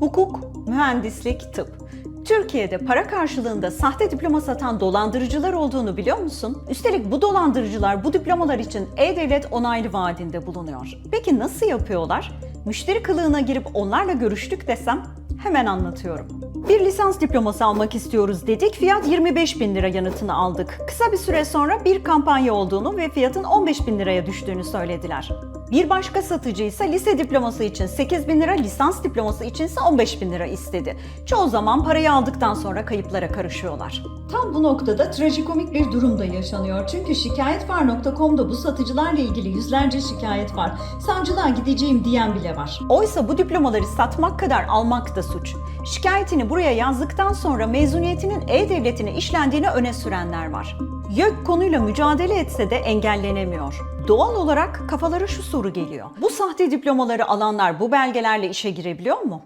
Hukuk, mühendislik, tıp. Türkiye'de para karşılığında sahte diploma satan dolandırıcılar olduğunu biliyor musun? Üstelik bu dolandırıcılar bu diplomalar için E-Devlet onaylı vaadinde bulunuyor. Peki nasıl yapıyorlar? Müşteri kılığına girip onlarla görüştük desem hemen anlatıyorum. Bir lisans diploması almak istiyoruz dedik, fiyat 25 bin lira yanıtını aldık. Kısa bir süre sonra bir kampanya olduğunu ve fiyatın 15 bin liraya düştüğünü söylediler. Bir başka satıcı ise lise diploması için 8 bin lira, lisans diploması için ise 15 bin lira istedi. Çoğu zaman parayı aldıktan sonra kayıplara karışıyorlar. Tam bu noktada trajikomik bir durum da yaşanıyor. Çünkü şikayetvar.com'da bu satıcılarla ilgili yüzlerce şikayet var. Savcılığa gideceğim diyen bile var. Oysa bu diplomaları satmak kadar almak da suç. Şikayetini buraya yazdıktan sonra mezuniyetinin E-Devleti'ne işlendiğini öne sürenler var. YÖK konuyla mücadele etse de engellenemiyor. Doğal olarak kafalara şu soru geliyor. Bu sahte diplomaları alanlar bu belgelerle işe girebiliyor mu?